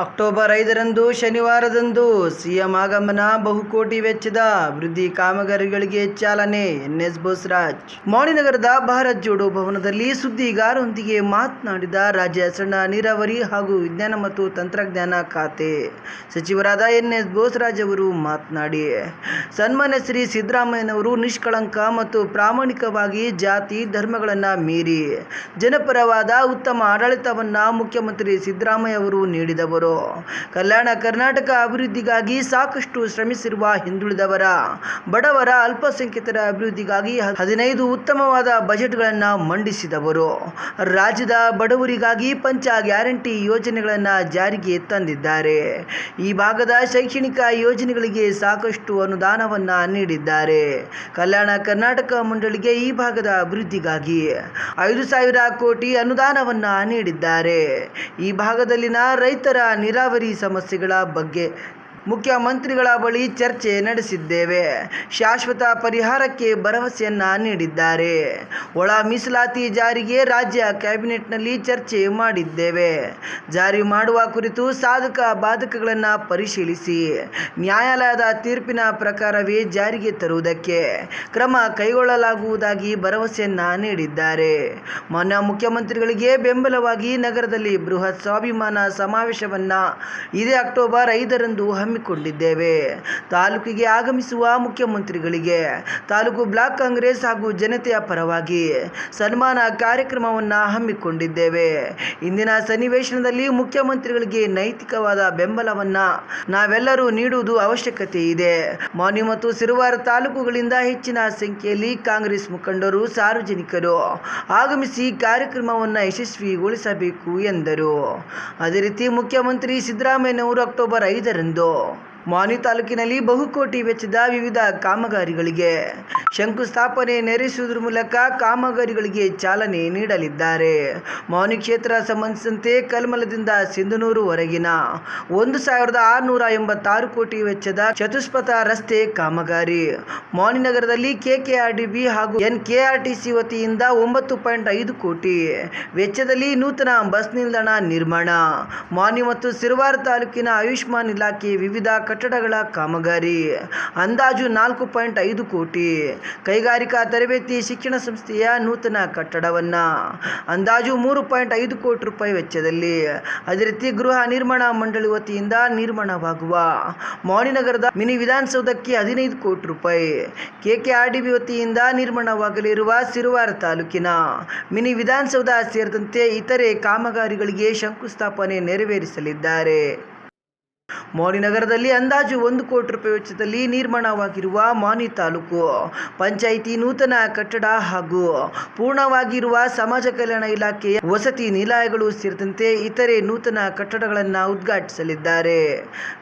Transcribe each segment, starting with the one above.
October ಐದರಂದು, ಶನಿವಾರದಂದು CM ಆಗಮನ ಬಹುಕೋಟಿ ವೆಚ್ಚದ ಅಭಿವೃದ್ಧಿ ಕಾಮಗಾರಿಗಳಿಗೆ ಚಾಲನೆ ಎನ್ಎಸ್ ಬೋಸರಾಜ್ ಮೌಳಿನಗರದ ಭಾರತ್ ಜೋಡೋ ಭವನದಲ್ಲಿ ಸುದ್ದಿಗಾರರೊಂದಿಗೆ ಮಾತನಾಡಿದ ರಾಜ್ಯ ಸಣ್ಣ ನೀರಾವರಿ ಹಾಗೂ ವಿಜ್ಞಾನ ಮತ್ತು ತಂತ್ರಜ್ಞಾನ ಖಾತೆ ಸಚಿವರಾದ ಎನ್ಎಸ್ ಬೋಸರಾಜ್ ಅವರು ಮಾತನಾಡಿ, ಸನ್ಮಾನ್ಯ ಶ್ರೀ ಸಿದ್ದರಾಮಯ್ಯನವರು ನಿಷ್ಕಳಂಕ ಮತ್ತು ಪ್ರಾಮಾಣಿಕವಾಗಿ ಜಾತಿ ಧರ್ಮಗಳನ್ನು ಮೀರಿ ಜನಪರವಾದ ಉತ್ತಮ ಆಡಳಿತವನ್ನು ಮುಖ್ಯಮಂತ್ರಿ ಸಿದ್ದರಾಮಯ್ಯ ಅವರು ನೀಡಿದವರು. ಕಲ್ಯಾಣ ಕರ್ನಾಟಕ ಅಭಿವೃದ್ಧಿಗಾಗಿ ಸಾಕಷ್ಟು ಶ್ರಮಿಸಿರುವ ಹಿಂದುಳಿದವರ, ಬಡವರ ಅಲ್ಪಸಂಖ್ಯಾತರ ಅಭಿವೃದ್ಧಿಗಾಗಿ ಹದಿನೈದು ಉತ್ತಮವಾದ ಬಜೆಟ್ಗಳನ್ನು ಮಂಡಿಸಿದವರು. ರಾಜ್ಯದ ಬಡವರಿಗಾಗಿ ಪಂಚ ಗ್ಯಾರಂಟಿ ಯೋಜನೆಗಳನ್ನು ಜಾರಿಗೆ ತಂದಿದ್ದಾರೆ. ಈ ಭಾಗದ ಶೈಕ್ಷಣಿಕ ಯೋಜನೆಗಳಿಗೆ ಸಾಕಷ್ಟು ಅನುದಾನವನ್ನು ನೀಡಿದ್ದಾರೆ. ಕಲ್ಯಾಣ ಕರ್ನಾಟಕ ಮಂಡಳಿಗೆ ಈ ಭಾಗದ ಅಭಿವೃದ್ಧಿಗಾಗಿ ಐದು ಸಾವಿರ ಕೋಟಿ ಅನುದಾನವನ್ನು ನೀಡಿದ್ದಾರೆ. ಈ ಭಾಗದಲ್ಲಿನ ರೈತರ ನೀರಾವರಿ ಸಮಸ್ಯೆಗಳ ಬಗ್ಗೆ ಮುಖ್ಯಮಂತ್ರಿಗಳ ಬಳಿ ಚರ್ಚೆ ನಡೆಸಿದ್ದೇವೆ. ಶಾಶ್ವತ ಪರಿಹಾರಕ್ಕೆ ಭರವಸೆಯನ್ನ ನೀಡಿದ್ದಾರೆ. ಒಳ ಮೀಸಲಾತಿ ಜಾರಿಗೆ ರಾಜ್ಯ ಕ್ಯಾಬಿನೆಟ್ನಲ್ಲಿ ಚರ್ಚೆ ಮಾಡಿದ್ದೇವೆ. ಜಾರಿ ಮಾಡುವ ಕುರಿತು ಸಾಧಕ ಬಾಧಕಗಳನ್ನು ಪರಿಶೀಲಿಸಿ, ನ್ಯಾಯಾಲಯದ ತೀರ್ಪಿನ ಪ್ರಕಾರವೇ ಜಾರಿಗೆ ತರುವುದಕ್ಕೆ ಕ್ರಮ ಕೈಗೊಳ್ಳಲಾಗುವುದಾಗಿ ಭರವಸೆಯನ್ನ ನೀಡಿದ್ದಾರೆ. ಮಾನ್ಯ ಮುಖ್ಯಮಂತ್ರಿಗಳಿಗೆ ಬೆಂಬಲವಾಗಿ ನಗರದಲ್ಲಿ ಬೃಹತ್ ಸ್ವಾಭಿಮಾನ ಸಮಾವೇಶವನ್ನ ಇದೇ ಅಕ್ಟೋಬರ್ ಐದರಂದು ಹಮ್ಮಿಕೊಂಡಿದ್ದೇವೆ. ತಾಲೂಕಿಗೆ ಆಗಮಿಸುವ ಮುಖ್ಯಮಂತ್ರಿಗಳಿಗೆ ತಾಲೂಕು ಬ್ಲಾಕ್ ಕಾಂಗ್ರೆಸ್ ಹಾಗೂ ಜನತೆಯ ಪರವಾಗಿ ಸನ್ಮಾನ ಕಾರ್ಯಕ್ರಮವನ್ನು ಹಮ್ಮಿಕೊಂಡಿದ್ದೇವೆ. ಇಂದಿನ ಸನ್ನಿವೇಶನದಲ್ಲಿ ಮುಖ್ಯಮಂತ್ರಿಗಳಿಗೆ ನೈತಿಕವಾದ ಬೆಂಬಲವನ್ನ ನಾವೆಲ್ಲರೂ ನೀಡುವುದು ಅವಶ್ಯಕತೆ ಇದೆ. ಮಾನ್ಯ ಮತ್ತು ಸಿರುವಾರ ತಾಲೂಕುಗಳಿಂದ ಹೆಚ್ಚಿನ ಸಂಖ್ಯೆಯಲ್ಲಿ ಕಾಂಗ್ರೆಸ್ ಮುಖಂಡರು, ಸಾರ್ವಜನಿಕರು ಆಗಮಿಸಿ ಕಾರ್ಯಕ್ರಮವನ್ನು ಯಶಸ್ವಿಗೊಳಿಸಬೇಕು ಎಂದರು. ಅದೇ ರೀತಿ ಮುಖ್ಯಮಂತ್ರಿ ಸಿದ್ದರಾಮಯ್ಯನವರು ಅಕ್ಟೋಬರ್ ಐದರಂದು people ಮಾನಿ ತಾಲೂಕಿನಲ್ಲಿ ಬಹುಕೋಟಿ ವೆಚ್ಚದ ವಿವಿಧ ಕಾಮಗಾರಿಗಳಿಗೆ ಶಂಕುಸ್ಥಾಪನೆ ನೆರವೇರಿಸುವುದರ ಮೂಲಕ ಕಾಮಗಾರಿಗಳಿಗೆ ಚಾಲನೆ ನೀಡಲಿದ್ದಾರೆ. ಮಾನಿ ಕ್ಷೇತ್ರ ಸಂಬಂಧಿಸಿದಂತೆ ಕಲ್ಮಲದಿಂದ ಸಿಂಧನೂರುವರೆಗಿನ ಒಂದು ಸಾವಿರದ ಆರುನೂರ ಎಂಬತ್ತಾರು ಕೋಟಿ ವೆಚ್ಚದ ಚತುಷ್ಪಥ ರಸ್ತೆ ಕಾಮಗಾರಿ. ಮೌನಿನಗರದಲ್ಲಿ ಕೆಕೆಆರ್ಡಿಬಿ ಹಾಗೂ ಎನ್ಕೆಆರ್ಟಿಸಿ ವತಿಯಿಂದ ಒಂಬತ್ತು ಪಾಯಿಂಟ್ ಐದು ಕೋಟಿ ವೆಚ್ಚದಲ್ಲಿ ನೂತನ ಬಸ್ ನಿಲ್ದಾಣ ನಿರ್ಮಾಣ. ಮಾನಿ ಮತ್ತು ಸಿರುವಾರ ತಾಲೂಕಿನ ಆಯುಷ್ಮಾನ್ ಇಲಾಖೆ ವಿವಿಧ ಕಟ್ಟಡಗಳ ಕಾಮಗಾರಿ. ಅಂದಾಜು ನಾಲ್ಕು ಪಾಯಿಂಟ್ ಐದು ಕೋಟಿ. ಕೈಗಾರಿಕಾ ತರಬೇತಿ ಶಿಕ್ಷಣ ಸಂಸ್ಥೆಯ ನೂತನ ಕಟ್ಟಡವನ್ನ ಅಂದಾಜು ಮೂರು ಪಾಯಿಂಟ್ ಐದು ಕೋಟಿ ರೂಪಾಯಿ ವೆಚ್ಚದಲ್ಲಿ ಅದೇ ರೀತಿ ಗೃಹ ನಿರ್ಮಾಣ ಮಂಡಳಿ ವತಿಯಿಂದ ನಿರ್ಮಾಣವಾಗುವ. ನಗರದ ಮಿನಿ ವಿಧಾನಸೌಧಕ್ಕೆ ಹದಿನೈದು ಕೋಟಿ ರೂಪಾಯಿ. ಕೆಕೆಆರ್ ಕೆಕೆಆರ್ಡಿಬಿ ವತಿಯಿಂದ ನಿರ್ಮಾಣವಾಗಲಿರುವ ಸಿರುವಾರ ತಾಲೂಕಿನ ಮಿನಿ ವಿಧಾನಸೌಧ ಸೇರಿದಂತೆ ಇತರೆ ಕಾಮಗಾರಿಗಳಿಗೆ ಶಂಕುಸ್ಥಾಪನೆ ನೆರವೇರಿಸಲಿದ್ದಾರೆ. ಮೌನಿನಗರದಲ್ಲಿ ಅಂದಾಜು ಒಂದು ಕೋಟಿ ರೂಪಾಯಿ ವೆಚ್ಚದಲ್ಲಿ ನಿರ್ಮಾಣವಾಗಿರುವ ಮಾನಿ ತಾಲೂಕು. ಪಂಚಾಯಿತಿ ನೂತನ ಕಟ್ಟಡ ಹಾಗೂ ಪೂರ್ಣವಾಗಿರುವ ಸಮಾಜ ಕಲ್ಯಾಣ ಇಲಾಖೆಯ ವಸತಿ ನಿಲಯಗಳು ಸೇರಿದಂತೆ ಇತರೆ ನೂತನ ಕಟ್ಟಡಗಳನ್ನು ಉದ್ಘಾಟಿಸಲಿದ್ದಾರೆ.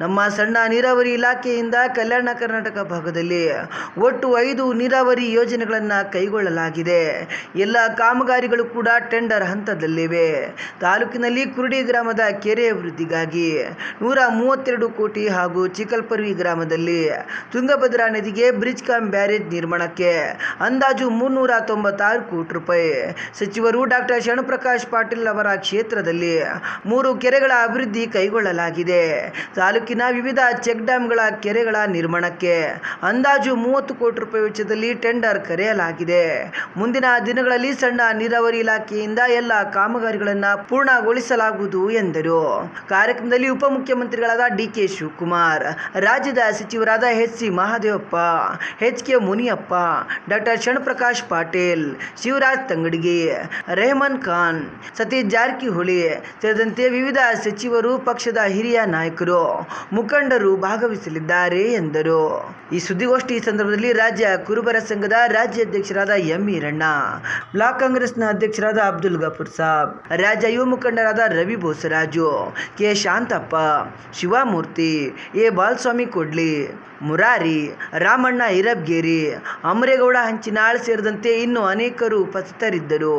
ನಮ್ಮ ಸಣ್ಣ ನೀರಾವರಿ ಇಲಾಖೆಯಿಂದ ಕಲ್ಯಾಣ ಕರ್ನಾಟಕ ಭಾಗದಲ್ಲಿ ಒಟ್ಟು ಐದು ನೀರಾವರಿ ಯೋಜನೆಗಳನ್ನು ಕೈಗೊಳ್ಳಲಾಗಿದೆ. ಎಲ್ಲ ಕಾಮಗಾರಿಗಳು ಕೂಡ ಟೆಂಡರ್ ಹಂತದಲ್ಲಿವೆ. ತಾಲೂಕಿನಲ್ಲಿ ಕುರುಡಿ ಗ್ರಾಮದ ಕೆರೆ ಅಭಿವೃದ್ಧಿಗಾಗಿ ನೂರ ಕೋಟಿ ಹಾಗೂ ಚಿಕಲ್ಪರ್ವಿ ಗ್ರಾಮದಲ್ಲಿ ತುಂಗಭದ್ರಾ ನದಿಗೆ ಬ್ರಿಡ್ಜ್ ಕಾಮ್ ಬ್ಯಾರೇಜ್ ನಿರ್ಮಾಣಕ್ಕೆ ಅಂದಾಜು ಮುನ್ನೂರ ತೊಂಬತ್ತಾರು ಕೋಟಿ ರೂಪಾಯಿ. ಸಚಿವರು ಡಾಕ್ಟರ್ ಶರಣಪ್ರಕಾಶ್ ಪಾಟೀಲ್ ಅವರ ಕ್ಷೇತ್ರದಲ್ಲಿ ಮೂರು ಕೆರೆಗಳ ಅಭಿವೃದ್ಧಿ ಕೈಗೊಳ್ಳಲಾಗಿದೆ. ತಾಲೂಕಿನ ವಿವಿಧ ಚೆಕ್ ಡ್ಯಾಂಗಳ ಕೆರೆಗಳ ನಿರ್ಮಾಣಕ್ಕೆ ಅಂದಾಜು ಮೂವತ್ತು ಕೋಟಿ ರೂಪಾಯಿ ವೆಚ್ಚದಲ್ಲಿ ಟೆಂಡರ್ ಕರೆಯಲಾಗಿದೆ. ಮುಂದಿನ ದಿನಗಳಲ್ಲಿ ಸಣ್ಣ ನೀರಾವರಿ ಇಲಾಖೆಯಿಂದ ಎಲ್ಲ ಕಾಮಗಾರಿಗಳನ್ನು ಪೂರ್ಣಗೊಳಿಸಲಾಗುವುದು ಎಂದರು. ಕಾರ್ಯಕ್ರಮದಲ್ಲಿ ಉಪಮುಖ್ಯಮಂತ್ರಿಗಳಾದ ಡಿ. ಕೆ ಶಿವಕುಮಾರ್ ರಾಜ್ಯದ ಸಚಿವರಾದ H C Mahadevappa H K Muniyappa, doctor Sharanprakash Patil, Shivaraj Tangadagi, Rehman Khan, Satish Jarkiholi ಸೇರಿದಂತೆ ವಿವಿಧ ಸಚಿವರು ಪಕ್ಷದ ಹಿರಿಯ ನಾಯಕರು, ಮುಖಂಡರು ಭಾಗವಹಿಸಲಿದ್ದಾರೆ ಎಂದರು. ಈ ಸುದ್ದಿಗೋಷ್ಠಿ ಸಂದರ್ಭದಲ್ಲಿ ರಾಜ್ಯ ಕುರುಬರ ಸಂಘದ ರಾಜ್ಯ ಅಧ್ಯಕ್ಷರಾದ ಎಂ ಈರಣ್ಣ ಬ್ಲಾಕ್ ಕಾಂಗ್ರೆಸ್ನ ಅಧ್ಯಕ್ಷರಾದ ಅಬ್ದುಲ್ ಗಫೂರ್ ಸಾಬ್, ರಾಜ್ಯ ಯುವ ಮುಖಂಡರಾದ ರವಿ ಬೋಸರಾಜು, ಕೆ ಶಾಂತಪ್ಪ, ಶಿವಮೂರ್ತಿ ಎ ಬಾಲಸ್ವಾಮಿ ಕೊಡ್ಲಿ ಮುರಾರಿ ರಾಮಣ್ಣ ಇರಬ್ಗೇರಿ ಅಮರೇಗೌಡ ಹಂಚಿನಾಳ್ ಸೇರಿದಂತೆ ಇನ್ನೂ ಅನೇಕರು ಉಪಸ್ಥಿತರಿದ್ದರು.